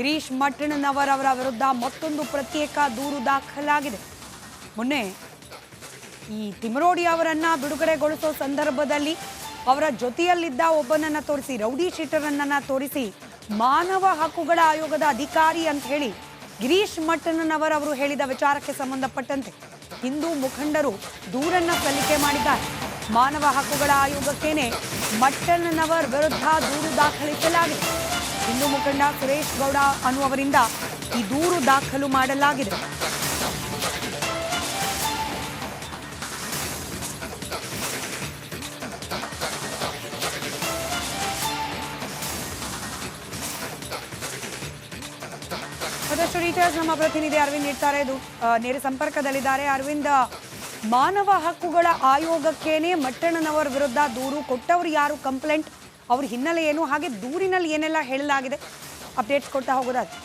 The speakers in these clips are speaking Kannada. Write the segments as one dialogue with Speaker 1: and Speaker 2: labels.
Speaker 1: ಗಿರೀಶ್ ಅವರ ವಿರುದ್ಧ ಮತ್ತೊಂದು ಪ್ರತ್ಯೇಕ ದೂರು ದಾಖಲಾಗಿದೆ. ಮೊನ್ನೆ ಈ ತಿಮರೋಡಿ ಅವರನ್ನ ಬಿಡುಗಡೆಗೊಳಿಸೋ ಸಂದರ್ಭದಲ್ಲಿ ಅವರ ಜೊತೆಯಲ್ಲಿದ್ದ ಒಬ್ಬನನ್ನ ತೋರಿಸಿ, ರೌಡಿ ಶೀಟರನ್ನ ತೋರಿಸಿ ಮಾನವ ಹಕ್ಕುಗಳ ಆಯೋಗದ ಅಧಿಕಾರಿ ಅಂತ ಹೇಳಿ ಗಿರೀಶ್ ಮಟ್ಟಣ್ಣನವರ್ ಅವರು ಹೇಳಿದ ವಿಚಾರಕ್ಕೆ ಸಂಬಂಧಪಟ್ಟಂತೆ ಹಿಂದೂ ಮುಖಂಡರು ದೂರನ್ನ ಸಲ್ಲಿಕೆ ಮಾಡಿದ್ದಾರೆ. ಮಾನವ ಹಕ್ಕುಗಳ ಆಯೋಗಕ್ಕೇನೆ ಮಟ್ಟಣ್ಣನವರ್ ವಿರುದ್ಧ ದೂರು ದಾಖಲಿಸಲಾಗಿದೆ. ಹಿಂದೂ ಮುಖಂಡ ಸುರೇಶ್ ಗೌಡ ಅನ್ನುವರಿಂದ ಈ ದೂರು ದಾಖಲು ಮಾಡಲಾಗಿದೆ. ಮತ್ತಷ್ಟು ಡೀಟೇಲ್ಸ್ ನಮ್ಮ ಪ್ರತಿನಿಧಿ ಅರವಿಂದ್ ನೀಡ್ತಾರೆ. ಇದು ನೇರ ಸಂಪರ್ಕದಲ್ಲಿದ್ದಾರೆ. ಅರವಿಂದ್, ಮಾನವ ಹಕ್ಕುಗಳ ಆಯೋಗಕ್ಕೇನೆ ಮಟ್ಟಣ್ಣನವರ ವಿರುದ್ಧ ದೂರು ಕೊಟ್ಟವರು ಯಾರು? ಕಂಪ್ಲೇಂಟ್ ಅವ್ರ ಹಿನ್ನೆಲೆ ಏನು ಹಾಗೆ ದೂರಿನಲ್ಲಿ ಏನೆಲ್ಲ ಹೇಳಲಾಗಿದೆ ಅಪ್ಡೇಟ್ಸ್ ಕೊಡ್ತಾ ಹೋಗೋದಾದ್ರೆ.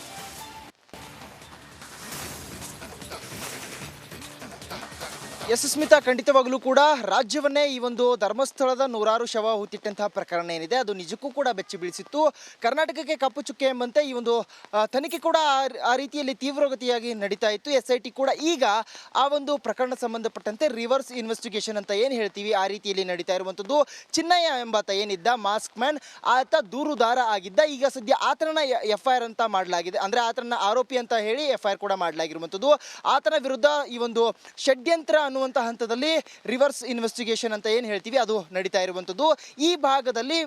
Speaker 2: ಎಸ್ ಸ್ಮಿತಾ ಖಂಡಿತವಾಗಲೂ ಕೂಡ ರಾಜ್ಯವನ್ನೇ ಈ ಒಂದು ಧರ್ಮಸ್ಥಳದ ನೂರಾರು ಶವ ಹೂತಿಟ್ಟಂತಹ ಪ್ರಕರಣ ಏನಿದೆ, ಅದು ನಿಜಕ್ಕೂ ಕೂಡ ಬೆಚ್ಚಿ ಬೀಳಿಸಿತ್ತು. ಕರ್ನಾಟಕಕ್ಕೆ ಕಪ್ಪು ಚುಕ್ಕೆ ಎಂಬಂತೆ ಈ ಒಂದು ತನಿಖೆ ಕೂಡ ಆ- ಆ ರೀತಿಯಲ್ಲಿ ತೀವ್ರಗತಿಯಾಗಿ ನಡೀತಾ ಇತ್ತು. ಎಸ್ ಐ ಟಿ ಕೂಡ ಈಗ ಆ ಒಂದು ಪ್ರಕರಣ ಸಂಬಂಧಪಟ್ಟಂತೆ ರಿವರ್ಸ್ ಇನ್ವೆಸ್ಟಿಗೇಷನ್ ಅಂತ ಏನು ಹೇಳ್ತೀವಿ, ಆ ರೀತಿಯಲ್ಲಿ ನಡೀತಾ ಇರುವಂಥದ್ದು. ಚಿನ್ನಯ್ಯ ಎಂಬಾತ ಏನಿದ್ದ, ಮಾಸ್ಕ್ ಮ್ಯಾನ್, ಆತ ದೂರುದಾರ ಆಗಿದ್ದ. ಈಗ ಸದ್ಯ ಆತನ ಎಫ್ ಐ ಆರ್ ಅಂತ ಮಾಡಲಾಗಿದೆ. ಅಂದರೆ ಆತನ ಆರೋಪಿ ಅಂತ ಹೇಳಿ ಎಫ್ ಐ ಆರ್ ಕೂಡ ಮಾಡಲಾಗಿರುವಂಥದ್ದು. ಆತನ ವಿರುದ್ಧ ಈ ಒಂದು ಷಡ್ಯಂತ್ರ ಅನ್ನುವಂಥ ಹಂತದಲ್ಲಿ ರಿವರ್ಸ್ ಇನ್ವೆಸ್ಟಿಗೇಷನ್ ಅಂತ ಏನು ಹೇಳ್ತೀವಿ, ಅದು ನಡೀತಾ ಇರುವಂಥದ್ದು. ಈ ಭಾಗದಲ್ಲಿ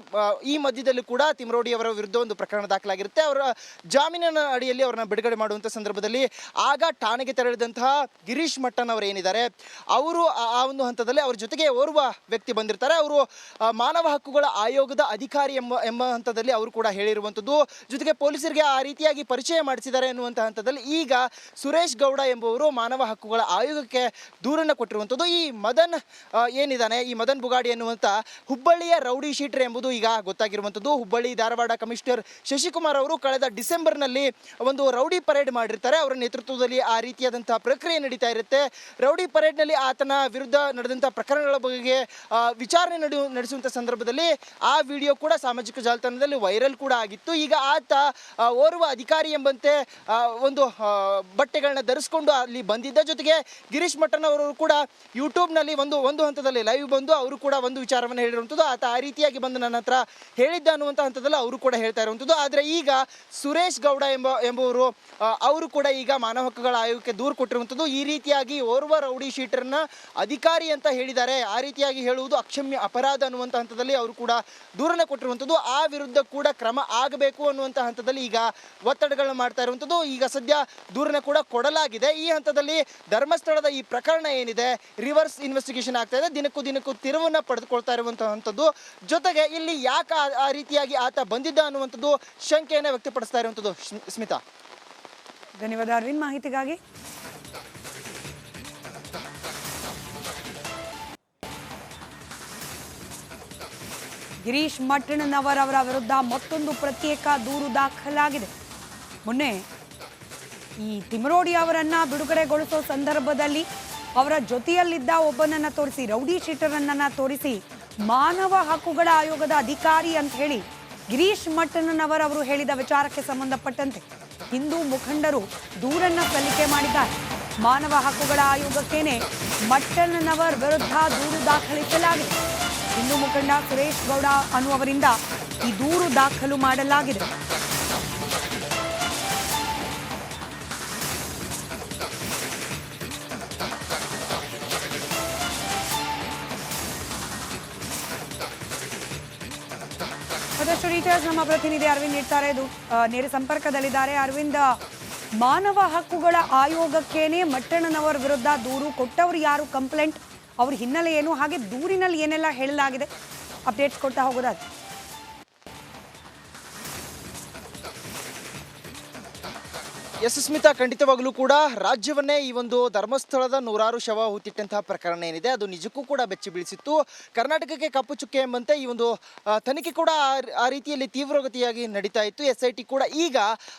Speaker 2: ಈ ಮಧ್ಯದಲ್ಲಿ ಕೂಡ ತಿಮರೋಡಿ ಅವರ ವಿರುದ್ಧ ಒಂದು ಪ್ರಕರಣ ದಾಖಲಾಗಿರುತ್ತೆ. ಅವರ ಜಾಮೀನಿನ ಅಡಿಯಲ್ಲಿ ಅವರನ್ನ ಬಿಡುಗಡೆ ಮಾಡುವಂಥ ಸಂದರ್ಭದಲ್ಲಿ ಆಗ ಠಾಣೆಗೆ ತೆರಳಿದಂತಹ ಗಿರೀಶ್ ಮಟ್ಟನ್ ಅವರು ಏನಿದ್ದಾರೆ, ಅವರು ಆ- ಒಂದು ಹಂತದಲ್ಲಿ ಅವ್ರ ಜೊತೆಗೆ ಓರ್ವ ವ್ಯಕ್ತಿ ಬಂದಿರ್ತಾರೆ. ಅವರು ಮಾನವ ಹಕ್ಕುಗಳ ಆಯೋಗದ ಅಧಿಕಾರಿ ಎಂಬ ಎಂಬ ಹಂತದಲ್ಲಿ ಅವರು ಕೂಡ ಹೇಳಿರುವಂಥದ್ದು. ಜೊತೆಗೆ ಪೊಲೀಸರಿಗೆ ಆ ರೀತಿಯಾಗಿ ಪರಿಚಯ ಮಾಡಿಸಿದ್ದಾರೆ ಎನ್ನುವಂಥ ಹಂತದಲ್ಲಿ ಈಗ ಸುರೇಶ್ ಗೌಡ ಎಂಬುವರು ಮಾನವ ಹಕ್ಕುಗಳ ಆಯೋಗಕ್ಕೆ ದೂರನ್ನು ಕೊಟ್ಟಿರುವಂಥದ್ದು. ಈ ಮದನ್ ಏನಿದ್ದಾನೆ ಈ ಮದನ್ ಬುಗಾಡಿ ಎನ್ನುವಂಥ ಹುಬ್ಬಳ್ಳಿಯ ರೌಡಿ ಶೀಟರ್ ಎಂಬುದು ಈಗ ಗೊತ್ತಾಗಿರುವಂಥದ್ದು. ಹುಬ್ಬಳ್ಳಿ ಧಾರವಾಡ ಕಮಿಷನರ್ ಶಶಿಕುಮಾರ್ ಅವರು ಕಳೆದ ಡಿಸೆಂಬರ್ನಲ್ಲಿ ಒಂದು ರೌಡಿ ಪರೇಡ್ ಮಾಡಿರ್ತಾರೆ. ಅವರ ನೇತೃತ್ವದಲ್ಲಿ ಆ ರೀತಿಯಾದಂಥ ಪ್ರಕ್ರಿಯೆ ನಡೀತಾ ಇರುತ್ತೆ. ರೌಡಿ ಪರೇಡ್ನಲ್ಲಿ ಆತನ ವಿರುದ್ಧ ನಡೆದಂಥ ಪ್ರಕರಣಗಳ ಬಗ್ಗೆ ವಿಚಾರಣೆ ನಡೆ, ನಡೆಸುವಂಥ ಸಂದರ್ಭದಲ್ಲಿ ಆ ವಿಡಿಯೋ ಕೂಡ ಸಾಮಾಜಿಕ ಜಾಲತಾಣದಲ್ಲಿ ವೈರಲ್ ಕೂಡ ಆಗಿತ್ತು. ಈಗ ಆತ ಓರ್ವ ಅಧಿಕಾರಿ ಎಂಬಂತೆ ಒಂದು ಬಟ್ಟೆಗಳನ್ನ ಧರಿಸಿಕೊಂಡು ಅಲ್ಲಿ ಬಂದಿದ್ದ ಜೊತೆಗೆ ಗಿರೀಶ್ ಮಟ್ಟನ್ ಅವರು ಕೂಡ ಯೂಟ್ಯೂಬ್ನಲ್ಲಿ ಒಂದು ಒಂದು ಹಂತದಲ್ಲಿ ಲೈವ್ ಬಂದು ಅವರು ಕೂಡ ಒಂದು ವಿಚಾರವನ್ನು ಹೇಳಿರುವಂಥದ್ದು. ಆತ ಆ ರೀತಿಯಾಗಿ ಬಂದು ನನ್ನ ಹತ್ರ ಹೇಳಿದ್ದ ಅನ್ನುವಂಥ ಹಂತದಲ್ಲಿ ಅವರು ಕೂಡ ಹೇಳ್ತಾ ಇರುವಂಥದ್ದು. ಆದರೆ ಈಗ ಸುರೇಶ್ ಗೌಡ ಎಂಬ ಎಂಬುವರು ಅವರು ಕೂಡ ಈಗ ಮಾನವ ಹಕ್ಕುಗಳ ಆಯೋಗಕ್ಕೆ ದೂರು ಕೊಟ್ಟಿರುವಂಥದ್ದು. ಈ ರೀತಿಯಾಗಿ ಓರ್ವ ರೌಡಿ ಶೀಟರ್ನ ಅಧಿಕಾರಿ ಅಂತ ಹೇಳಿದ್ದಾರೆ. ಆ ರೀತಿಯಾಗಿ ಹೇಳುವುದು ಅಕ್ಷಮ್ಯ ಅಪರಾಧ ಅನ್ನುವಂಥ ಹಂತದಲ್ಲಿ ಅವರು ಕೂಡ ದೂರನ ಕೊಟ್ಟಿರುವಂಥದ್ದು. ಆ ವಿರುದ್ಧ ಕೂಡ ಕ್ರಮ ಆಗಬೇಕು ಅನ್ನುವಂಥ ಹಂತದಲ್ಲಿ ಈಗ ಒತ್ತಡಗಳನ್ನು ಮಾಡ್ತಾ ಇರುವಂಥದ್ದು. ಈಗ ಸದ್ಯ ದೂರನ ಕೂಡ ಕೊಡಲಾಗಿದೆ. ಈ ಹಂತದಲ್ಲಿ ಧರ್ಮಸ್ಥಳದ ಈ ಪ್ರಕರಣ ಏನಿದೆ? ರಿವರ್ಸ್ ಇನ್ವೆಸ್ಟಿಗೇಷನ್ ಆಗ್ತಾ ಇದೆ. ದಿನಕ್ಕೂ ದಿನಕ್ಕೂ ತಿರುವನ್ನ ಪಡೆದುಕೊಳ್ತಾ ಇರುವಂತಹದ್ದು ಜೊತೆಗೆ ಇಲ್ಲಿ ಯಾಕೆ ಆ- ರೀತಿಯಾಗಿ ಆತ ಬಂದಿದ್ದ ಅನ್ನುವಂಥದ್ದು ಶಂಕೆಯನ್ನು ವ್ಯಕ್ತಪಡಿಸ್ತಾ ಇರುವಂಥದ್ದು. ಸ್ಮ್- ಸ್ಮಿತಾ.
Speaker 1: ಧನ್ಯವಾದ. ಅರವಿಂದ್, ಮಾಹಿತಿಗಾಗಿ. ಗಿರೀಶ್ ಮಟ್ಟಣ್ಣನವರ್ ಅವರ ವಿರುದ್ಧ ಮತ್ತೊಂದು ಪ್ರತ್ಯೇಕ ದೂರು ದಾಖಲಾಗಿದೆ. ಮೊನ್ನೆ ಈ ತಿಮರೋಡಿ ಅವರನ್ನ ಬಿಡುಗಡೆಗೊಳಿಸೋ ಸಂದರ್ಭದಲ್ಲಿ ಅವರ ಜೊತೆಯಲ್ಲಿದ್ದ ಒಬ್ಬನನ್ನ ತೋರಿಸಿ, ರೌಡಿ ಶೀಟರನ್ನ ತೋರಿಸಿ ಮಾನವ ಹಕ್ಕುಗಳ ಆಯೋಗದ ಅಧಿಕಾರಿ ಅಂತ ಹೇಳಿ ಗಿರೀಶ್ ಮಟ್ಟಣ್ಣನವರ್ ಅವರು ಹೇಳಿದ ವಿಚಾರಕ್ಕೆ ಸಂಬಂಧಪಟ್ಟಂತೆ ಹಿಂದೂ ಮುಖಂಡರು ದೂರನ್ನ ಸಲ್ಲಿಕೆ ಮಾಡಿದ್ದಾರೆ. ಮಾನವ ಹಕ್ಕುಗಳ ಆಯೋಗಕ್ಕೇನೆ ಮಟ್ಟಣ್ಣನವರ್ ವಿರುದ್ಧ ದೂರು ದಾಖಲಿಸಲಾಗಿದೆ. ಹಿಂದೂ ಮುಖಂಡ ಸುರೇಶ್ ಗೌಡ ಅನ್ನುವರಿಂದ ಈ ದೂರು ದಾಖಲು ಮಾಡಲಾಗಿದೆ. ಮತ್ತಷ್ಟು ಡೀಟೇಲ್ಸ್ ನಮ್ಮ ಪ್ರತಿನಿಧಿ ಅರವಿಂದ್ ನೀಡ್ತಾರೆ. ಇದು ನೇರ ಸಂಪರ್ಕದಲ್ಲಿದ್ದಾರೆ. ಅರವಿಂದ್, ಮಾನವ ಹಕ್ಕುಗಳ ಆಯೋಗಕ್ಕೇನೆ ಮಟ್ಟಣ್ಣನವರ ವಿರುದ್ಧ ದೂರು ಕೊಟ್ಟವರು ಯಾರು? ಕಂಪ್ಲೇಂಟ್ ಅವ್ರ ಹಿನ್ನೆಲೆ ಏನು? ಹಾಗೆ ದೂರಿನಲ್ಲಿ ಏನೆಲ್ಲ ಹೇಳಲಾಗಿದೆ? ಅಪ್ಡೇಟ್ಸ್ ಕೊಡ್ತಾ ಹೋಗೋದಾದ್ರೆ.
Speaker 2: ಎಸ್ ಸ್ಮಿತಾ ಖಂಡಿತವಾಗಲೂ ಕೂಡ ರಾಜ್ಯವನ್ನೇ ಈ ಒಂದು ಧರ್ಮಸ್ಥಳದ ನೂರಾರು ಶವ ಹೂತಿಟ್ಟಂತಹ ಪ್ರಕರಣ ಏನಿದೆ, ಅದು ನಿಜಕ್ಕೂ ಕೂಡ ಬೆಚ್ಚಿ ಬೀಳಿಸಿತ್ತು. ಕರ್ನಾಟಕಕ್ಕೆ ಕಪ್ಪು ಚುಕ್ಕೆ ಎಂಬಂತೆ ಈ ಒಂದು ತನಿಖೆ ಕೂಡ ಆ- ರೀತಿಯಲ್ಲಿ ತೀವ್ರಗತಿಯಾಗಿ ನಡೀತಾ ಇತ್ತು. ಎಸ್ ಐ ಟಿ ಕೂಡ ಈಗ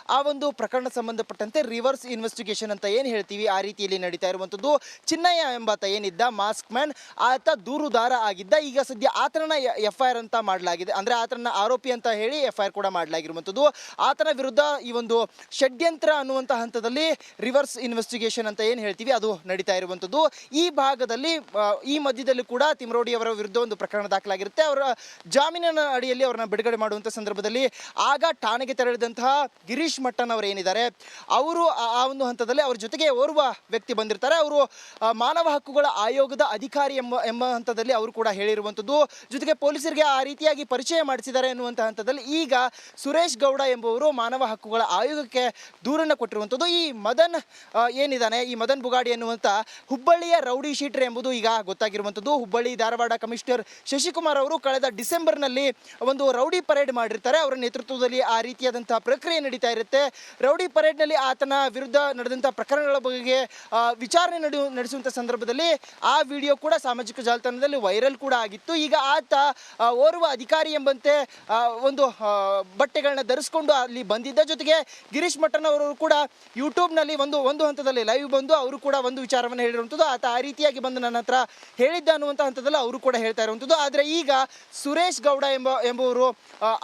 Speaker 2: ಆ ಒಂದು ಪ್ರಕರಣ ಸಂಬಂಧಪಟ್ಟಂತೆ ರಿವರ್ಸ್ ಇನ್ವೆಸ್ಟಿಗೇಷನ್ ಅಂತ ಏನು ಹೇಳ್ತೀವಿ, ಆ ರೀತಿಯಲ್ಲಿ ನಡೀತಾ ಇರುವಂಥದ್ದು ಚಿನ್ನಯ್ಯ ಎಂಬಾತ ಏನಿದ್ದ, ಮಾಸ್ಕ್ ಮ್ಯಾನ್, ಆತ ದೂರುದಾರ ಆಗಿದ್ದ. ಈಗ ಸದ್ಯ ಆತನ ಎಫ್ ಐ ಅಂತ ಮಾಡಲಾಗಿದೆ. ಅಂದರೆ ಆತನ ಆರೋಪಿ ಅಂತ ಹೇಳಿ ಎಫ್ ಐ ಆರ್ ಕೂಡ ಮಾಡಲಾಗಿರುವಂಥದ್ದು ಆತನ ವಿರುದ್ಧ ಈ ಒಂದು ಷಡ್ಯಂತ್ರ ಅನ್ನುವಂಥ ಹಂತದಲ್ಲಿ ರಿವರ್ಸ್ ಇನ್ವೆಸ್ಟಿಗೇಷನ್ ಅಂತ ಏನು ಹೇಳ್ತೀವಿ, ಅದು ನಡೀತಾ ಇರುವಂಥದ್ದು. ಈ ಭಾಗದಲ್ಲಿ ಈ ಮಧ್ಯದಲ್ಲಿ ಕೂಡ ತಿಮರೋಡಿ ಅವರ ವಿರುದ್ಧ ಒಂದು ಪ್ರಕರಣ ದಾಖಲಾಗಿರುತ್ತೆ. ಅವರ ಜಾಮೀನಿನ ಅಡಿಯಲ್ಲಿ ಅವರನ್ನ ಬಿಡುಗಡೆ ಮಾಡುವಂಥ ಸಂದರ್ಭದಲ್ಲಿ ಆಗ ಠಾಣೆಗೆ ತೆರಳಿದಂತಹ ಗಿರೀಶ್ ಮಟ್ಟನ್ ಅವರು ಏನಿದ್ದಾರೆ, ಅವರು ಆ ಒಂದು ಹಂತದಲ್ಲಿ ಅವ್ರ ಜೊತೆಗೆ ಓರ್ವ ವ್ಯಕ್ತಿ ಬಂದಿರ್ತಾರೆ. ಅವರು ಮಾನವ ಹಕ್ಕುಗಳ ಆಯೋಗದ ಅಧಿಕಾರಿ ಎಂಬ ಎಂಬ ಹಂತದಲ್ಲಿ ಅವರು ಕೂಡ ಹೇಳಿರುವಂಥದ್ದು. ಜೊತೆಗೆ ಪೊಲೀಸರಿಗೆ ಆ ರೀತಿಯಾಗಿ ಪರಿಚಯ ಮಾಡಿಸಿದ್ದಾರೆ ಎನ್ನುವಂಥ ಹಂತದಲ್ಲಿ ಈಗ ಸುರೇಶ್ ಗೌಡ ಎಂಬುವರು ಮಾನವ ಹಕ್ಕುಗಳ ಆಯೋಗಕ್ಕೆ ದೂರನ್ನು ಕೊಟ್ಟಿರುವಂಥದ್ದು. ಈ ಮದನ್ ಏನಿದ್ದಾನೆ ಈ ಮದನ್ ಬುಗಾಡಿ ಎನ್ನುವಂಥ ಹುಬ್ಬಳ್ಳಿಯ ರೌಡಿ ಶೀಟರ್ ಎಂಬುದು ಈಗ ಗೊತ್ತಾಗಿರುವಂಥದ್ದು. ಹುಬ್ಬಳ್ಳಿ ಧಾರವಾಡ ಕಮಿಷನರ್ ಶಶಿಕುಮಾರ್ ಅವರು ಕಳೆದ ಡಿಸೆಂಬರ್ನಲ್ಲಿ ಒಂದು ರೌಡಿ ಪರೇಡ್ ಮಾಡಿರ್ತಾರೆ. ಅವರ ನೇತೃತ್ವದಲ್ಲಿ ಆ ರೀತಿಯಾದಂಥ ಪ್ರಕ್ರಿಯೆ ನಡೀತಾ ಇರುತ್ತೆ. ರೌಡಿ ಪರೇಡ್ನಲ್ಲಿ ಆತನ ವಿರುದ್ಧ ನಡೆದಂಥ ಪ್ರಕರಣಗಳ ಬಗ್ಗೆ ವಿಚಾರಣೆ ನಡೆ, ನಡೆಸುವಂಥ ಸಂದರ್ಭದಲ್ಲಿ ಆ ವಿಡಿಯೋ ಕೂಡ ಸಾಮಾಜಿಕ ಜಾಲತಾಣದಲ್ಲಿ ವೈರಲ್ ಕೂಡ ಆಗಿತ್ತು. ಈಗ ಆತ ಓರ್ವ ಅಧಿಕಾರಿ ಎಂಬಂತೆ ಒಂದು ಬಟ್ಟೆಗಳನ್ನ ಧರಿಸಿಕೊಂಡು ಅಲ್ಲಿ ಬಂದಿದ್ದ ಜೊತೆಗೆ ಗಿರೀಶ್ ಮಠನ್ ಅವರು ಕೂಡ ಯೂಟ್ಯೂಬ್ನಲ್ಲಿ ಒಂದು ಒಂದು ಹಂತದಲ್ಲಿ ಲೈವ್ ಬಂದು ಅವರು ಕೂಡ ಒಂದು ವಿಚಾರವನ್ನು ಹೇಳಿರುವಂಥದ್ದು. ಆತ ಆ ರೀತಿಯಾಗಿ ಬಂದು ನನ್ನ ಹತ್ರ ಹೇಳಿದ್ದ ಅನ್ನುವಂಥ ಹಂತದಲ್ಲಿ ಅವರು ಕೂಡ ಹೇಳ್ತಾ ಇರುವಂಥದ್ದು. ಆದರೆ ಈಗ ಸುರೇಶ್ ಗೌಡ ಎಂಬ ಎಂಬುವರು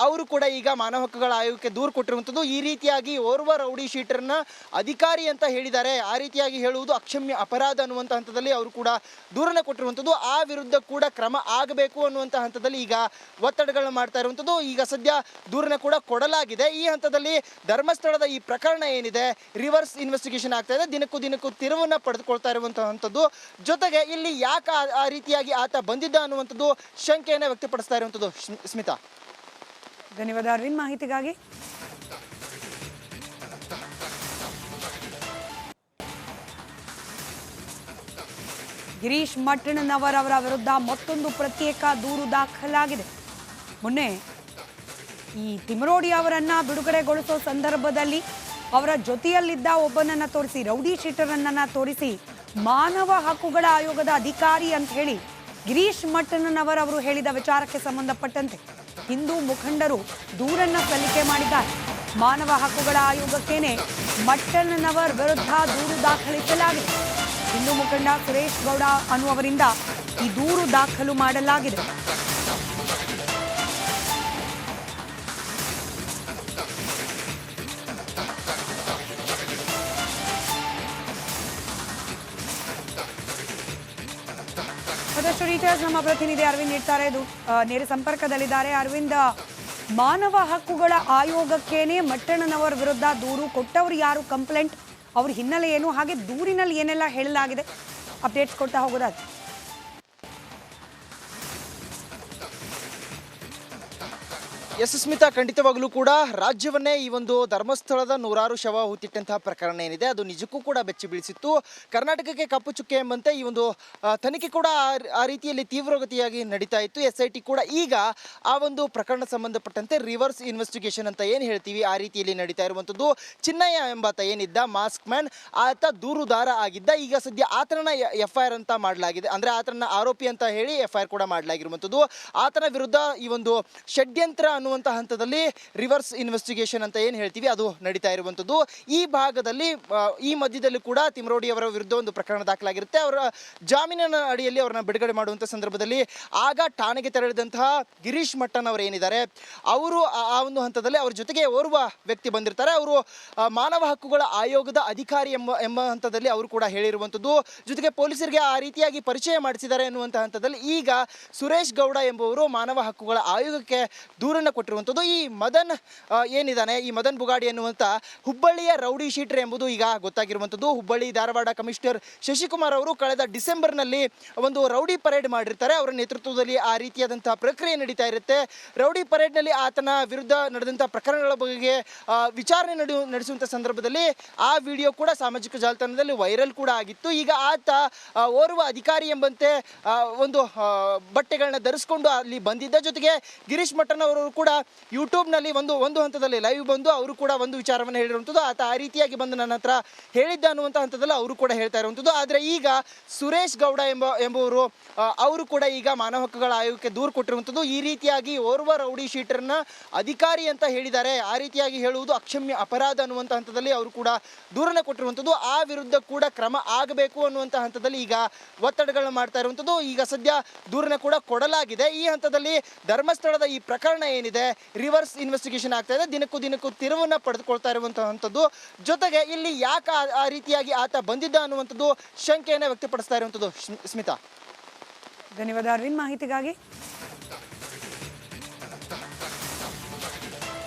Speaker 2: ಅವರು ಕೂಡ ಈಗ ಮಾನವ ಹಕ್ಕುಗಳ ಆಯೋಗಕ್ಕೆ ದೂರು ಕೊಟ್ಟಿರುವಂಥದ್ದು. ಈ ರೀತಿಯಾಗಿ ಓರ್ವ ರೌಡಿ ಶೀಟರ್ನ ಅಧಿಕಾರಿ ಅಂತ ಹೇಳಿದ್ದಾರೆ. ಆ ರೀತಿಯಾಗಿ ಹೇಳುವುದು ಅಕ್ಷಮ್ಯ ಅಪರಾಧ ಅನ್ನುವಂಥ ಹಂತದಲ್ಲಿ ಅವರು ಕೂಡ ದೂರನ ಕೊಟ್ಟಿರುವಂಥದ್ದು. ಆ ವಿರುದ್ಧ ಕೂಡ ಕ್ರಮ ಆಗಬೇಕು ಅನ್ನುವಂಥ ಹಂತದಲ್ಲಿ ಈಗ ಒತ್ತಡಗಳನ್ನು ಮಾಡ್ತಾ ಇರುವಂಥದ್ದು. ಈಗ ಸದ್ಯ ದೂರನ ಕೂಡ ಕೊಡಲಾಗಿದೆ. ಈ ಹಂತದಲ್ಲಿ ಧರ್ಮಸ್ಥಳದ ಈ ಪ್ರಕರಣ ಏನಿದೆ? ರಿವರ್ಸ್ ಇನ್ವೆಸ್ಟಿಗೇಷನ್ ಆಗ್ತಾ ಇದೆ. ದಿನಕ್ಕೂ ದಿನಕ್ಕೂ ತಿರುವನ್ನ ಪಡೆದುಕೊಳ್ತಾ ಇರುವಂತಹದ್ದು ಜೊತೆಗೆ ಇಲ್ಲಿ ಯಾಕೆ ಆ- ರೀತಿಯಾಗಿ ಆತ ಬಂದಿದ್ದ ಅನ್ನುವಂಥದ್ದು ಶಂಕೆಯನ್ನು ವ್ಯಕ್ತಪಡಿಸ್ತಾ ಇರುವಂಥದ್ದು ಸ್ಮ್- ಸ್ಮಿತಾ.
Speaker 1: ಧನ್ಯವಾದ. ಅರವಿಂದ್ ಮಾಹಿತಿಗಾಗಿ. ಗಿರೀಶ್ ಮಟ್ಟಣ್ಣನವರ್ ಅವರ ವಿರುದ್ಧ ಮತ್ತೊಂದು ಪ್ರತ್ಯೇಕ ದೂರು ದಾಖಲಾಗಿದೆ. ಮೊನ್ನೆ ಈ ತಿಮರೋಡಿ ಅವರನ್ನ ಬಿಡುಗಡೆಗೊಳಿಸೋ ಸಂದರ್ಭದಲ್ಲಿ ಅವರ ಜೊತೆಯಲ್ಲಿದ್ದ ಒಬ್ಬನನ್ನ ತೋರಿಸಿ, ರೌಡಿ ಶೀಟರನ್ನ ತೋರಿಸಿ ಮಾನವ ಹಕ್ಕುಗಳ ಆಯೋಗದ ಅಧಿಕಾರಿ ಅಂತ ಹೇಳಿ ಗಿರೀಶ್ ಮಟ್ಟಣ್ಣನವರ್ ಅವರು ಹೇಳಿದ ವಿಚಾರಕ್ಕೆ ಸಂಬಂಧಪಟ್ಟಂತೆ ಹಿಂದೂ ಮುಖಂಡರು ದೂರನ್ನ ಸಲ್ಲಿಕೆ ಮಾಡಿದ್ದಾರೆ. ಮಾನವ ಹಕ್ಕುಗಳ ಆಯೋಗಕ್ಕೇನೆ ಮಟ್ಟಣ್ಣನವರ್ ವಿರುದ್ಧ ದೂರು ದಾಖಲಿಸಲಾಗಿದೆ. ಹಿಂದೂ ಮುಖಂಡ ಸುರೇಶ್ ಗೌಡ ಅನ್ನುವರಿಂದ ಈ ದೂರು ದಾಖಲು ಮಾಡಲಾಗಿದೆ. ಡೀಟೇಲ್ಸ್ ನಮ್ಮ ಪ್ರತಿನಿಧಿ ಅರವಿಂದ್ ನೀಡ್ತಾರೆ. ನೇರ ಸಂಪರ್ಕದಲ್ಲಿದ್ದಾರೆ. ಅರವಿಂದ್, ಮಾನವ ಹಕ್ಕುಗಳ ಆಯೋಗಕ್ಕೇನೆ ಮಟ್ಟಣ್ಣನವರ ವಿರುದ್ಧ ದೂರು ಕೊಟ್ಟವರು ಯಾರು? ಕಂಪ್ಲೇಂಟ್ ಅವ್ರ ಹಿನ್ನೆಲೆ ಏನು? ಹಾಗೆ ದೂರಿನಲ್ಲಿ ಏನೆಲ್ಲ ಹೇಳಲಾಗಿದೆ? ಅಪ್ಡೇಟ್ಸ್ ಕೊಡ್ತಾ ಹೋಗೋದಾದ್ರೆ.
Speaker 2: ಎಸ್ ಸ್ಮಿತಾ ಖಂಡಿತವಾಗಲೂ ಕೂಡ ರಾಜ್ಯವನ್ನೇ ಈ ಒಂದು ಧರ್ಮಸ್ಥಳದ ನೂರಾರು ಶವ ಹೂತಿಟ್ಟಂತಹ ಪ್ರಕರಣ ಏನಿದೆ, ಅದು ನಿಜಕ್ಕೂ ಕೂಡ ಬೆಚ್ಚಿ ಬೀಳಿಸಿತ್ತು. ಕರ್ನಾಟಕಕ್ಕೆ ಕಪ್ಪು ಚುಕ್ಕೆ ಎಂಬಂತೆ ಈ ಒಂದು ತನಿಖೆ ಕೂಡ ಆ- ಆ ರೀತಿಯಲ್ಲಿ ತೀವ್ರಗತಿಯಾಗಿ ನಡೀತಾ ಇತ್ತು. ಎಸ್ ಐ ಟಿ ಕೂಡ ಈಗ ಆ ಒಂದು ಪ್ರಕರಣ ಸಂಬಂಧಪಟ್ಟಂತೆ ರಿವರ್ಸ್ ಇನ್ವೆಸ್ಟಿಗೇಷನ್ ಅಂತ ಏನು ಹೇಳ್ತೀವಿ, ಆ ರೀತಿಯಲ್ಲಿ ನಡೀತಾ ಇರುವಂಥದ್ದು ಚಿನ್ನಯ್ಯ ಎಂಬಾತ ಏನಿದ್ದ, ಮಾಸ್ಕ್ ಮ್ಯಾನ್, ಆತ ದೂರುದಾರ ಆಗಿದ್ದ. ಈಗ ಸದ್ಯ ಆತನ ಎಫ್ ಐ ಆರ್ ಅಂತ ಮಾಡಲಾಗಿದೆ. ಅಂದರೆ ಆತನ ಆರೋಪಿ ಅಂತ ಹೇಳಿ ಎಫ್ ಐ ಆರ್ ಕೂಡ ಮಾಡಲಾಗಿರುವಂಥದ್ದು ಆತನ ವಿರುದ್ಧ ಈ ಒಂದು ಷಡ್ಯಂತ್ರ ಅನ್ನುವಂಥ ಹಂತದಲ್ಲಿ ರಿವರ್ಸ್ ಇನ್ವೆಸ್ಟಿಗೇಷನ್ ಅಂತ ಏನು ಹೇಳ್ತೀವಿ, ಅದು ನಡೀತಾ ಇರುವಂಥದ್ದು. ಈ ಭಾಗದಲ್ಲಿ ಈ ಮಧ್ಯದಲ್ಲಿ ಕೂಡ ತಿಮರೋಡಿ ಅವರ ವಿರುದ್ಧ ಒಂದು ಪ್ರಕರಣ ದಾಖಲಾಗಿರುತ್ತೆ. ಅವರ ಜಾಮೀನಿನ ಅಡಿಯಲ್ಲಿ ಅವರನ್ನ ಬಿಡುಗಡೆ ಮಾಡುವಂಥ ಸಂದರ್ಭದಲ್ಲಿ ಆಗ ಠಾಣೆಗೆ ತೆರಳಿದಂತಹ ಗಿರೀಶ್ ಮಟ್ಟನ್ ಅವರು ಏನಿದ್ದಾರೆ, ಅವರು ಆ ಒಂದು ಹಂತದಲ್ಲಿ ಅವ್ರ ಜೊತೆಗೆ ಓರ್ವ ವ್ಯಕ್ತಿ ಬಂದಿರ್ತಾರೆ. ಅವರು ಮಾನವ ಹಕ್ಕುಗಳ ಆಯೋಗದ ಅಧಿಕಾರಿ ಎಂಬ ಎಂಬ ಹಂತದಲ್ಲಿ ಅವರು ಕೂಡ ಹೇಳಿರುವಂಥದ್ದು. ಜೊತೆಗೆ ಪೊಲೀಸರಿಗೆ ಆ ರೀತಿಯಾಗಿ ಪರಿಚಯ ಮಾಡಿಸಿದ್ದಾರೆ ಎನ್ನುವಂಥ ಹಂತದಲ್ಲಿ ಈಗ ಸುರೇಶ್ ಗೌಡ ಎಂಬುವರು ಮಾನವ ಹಕ್ಕುಗಳ ಆಯೋಗಕ್ಕೆ ದೂರನ್ನು ಕೊಟ್ಟಿರುವಂಥದ್ದು. ಈ ಮದನ್ ಏನಿದ್ದಾನೆ ಈ ಮದನ್ ಬುಗಾಡಿ ಎನ್ನುವಂಥ ಹುಬ್ಬಳ್ಳಿಯ ರೌಡಿ ಶೀಟರ್ ಎಂಬುದು ಈಗ ಗೊತ್ತಾಗಿರುವಂಥದ್ದು. ಹುಬ್ಬಳ್ಳಿ ಧಾರವಾಡ ಕಮಿಷನರ್ ಶಶಿಕುಮಾರ್ ಅವರು ಕಳೆದ ಡಿಸೆಂಬರ್ನಲ್ಲಿ ಒಂದು ರೌಡಿ ಪರೇಡ್ ಮಾಡಿರ್ತಾರೆ. ಅವರ ನೇತೃತ್ವದಲ್ಲಿ ಆ ರೀತಿಯಾದಂಥ ಪ್ರಕ್ರಿಯೆ ನಡೀತಾ ಇರುತ್ತೆ. ರೌಡಿ ಪರೇಡ್ನಲ್ಲಿ ಆತನ ವಿರುದ್ಧ ನಡೆದಂಥ ಪ್ರಕರಣಗಳ ಬಗ್ಗೆ ವಿಚಾರಣೆ ನಡೆ, ನಡೆಸುವಂಥ ಸಂದರ್ಭದಲ್ಲಿ ಆ ವಿಡಿಯೋ ಕೂಡ ಸಾಮಾಜಿಕ ಜಾಲತಾಣದಲ್ಲಿ ವೈರಲ್ ಕೂಡ ಆಗಿತ್ತು. ಈಗ ಆತ ಓರ್ವ ಅಧಿಕಾರಿ ಎಂಬಂತೆ ಒಂದು ಬಟ್ಟೆಗಳನ್ನ ಧರಿಸಿಕೊಂಡು ಅಲ್ಲಿ ಬಂದಿದ್ದ ಜೊತೆಗೆ ಗಿರೀಶ್ ಮಠನ್ ಅವರು ಕೂಡ ಕೂಡ ಯೂಟ್ಯೂಬ್ನಲ್ಲಿ ಒಂದು ಒಂದು ಹಂತದಲ್ಲಿ ಲೈವ್ ಬಂದು ಅವರು ಕೂಡ ಒಂದು ವಿಚಾರವನ್ನು ಹೇಳಿರುವಂಥದ್ದು. ಆತ ಆ ರೀತಿಯಾಗಿ ಬಂದು ನನ್ನ ಹತ್ರ ಹೇಳಿದ್ದ ಅನ್ನುವಂಥ ಹಂತದಲ್ಲಿ ಅವರು ಕೂಡ ಹೇಳ್ತಾ ಇರುವಂಥದ್ದು. ಆದರೆ ಈಗ ಸುರೇಶ್ ಗೌಡ ಎಂಬ, ಎಂಬುವರು ಅವರು ಕೂಡ ಈಗ ಮಾನವ ಹಕ್ಕುಗಳ ಆಯೋಗಕ್ಕೆ ದೂರು ಕೊಟ್ಟಿರುವಂಥದ್ದು. ಈ ರೀತಿಯಾಗಿ ಓರ್ವ ರೌಡಿ ಶೀಟರ್ನ ಅಧಿಕಾರಿ ಅಂತ ಹೇಳಿದ್ದಾರೆ. ಆ ರೀತಿಯಾಗಿ ಹೇಳುವುದು ಅಕ್ಷಮ್ಯ ಅಪರಾಧ ಅನ್ನುವಂಥ ಹಂತದಲ್ಲಿ ಅವರು ಕೂಡ ದೂರನ ಕೊಟ್ಟಿರುವಂಥದ್ದು. ಆ ವಿರುದ್ಧ ಕೂಡ ಕ್ರಮ ಆಗಬೇಕು ಅನ್ನುವಂಥ ಹಂತದಲ್ಲಿ ಈಗ ಒತ್ತಡಗಳನ್ನು ಮಾಡ್ತಾ ಇರುವಂಥದ್ದು. ಈಗ ಸದ್ಯ ದೂರನ ಕೂಡ ಕೊಡಲಾಗಿದೆ. ಈ ಹಂತದಲ್ಲಿ ಧರ್ಮಸ್ಥಳದ ಈ ಪ್ರಕರಣ ಏನಿದೆ? ರಿವರ್ಸ್ ಇನ್ವೆಸ್ಟಿಗೇಷನ್ ಆಗ್ತಾ ಇದೆ. ದಿನಕ್ಕೂ ದಿನಕ್ಕೂ ತಿರುವನ್ನ ಪಡೆದುಕೊಳ್ತಾ ಇರುವಂತಹದ್ದು ಜೊತೆಗೆ ಇಲ್ಲಿ ಯಾಕೆ ಆ- ಆ ರೀತಿಯಾಗಿ ಆತ ಬಂದಿದ್ದ ಅನ್ನುವಂಥದ್ದು ಶಂಕೆಯನ್ನು ವ್ಯಕ್ತಪಡಿಸ್ತಾ ಇರುವಂಥದ್ದು ಸ್ಮಿತಾ.
Speaker 1: ಧನ್ಯವಾದ. ಅರವಿಂದ್, ಮಾಹಿತಿಗಾಗಿ.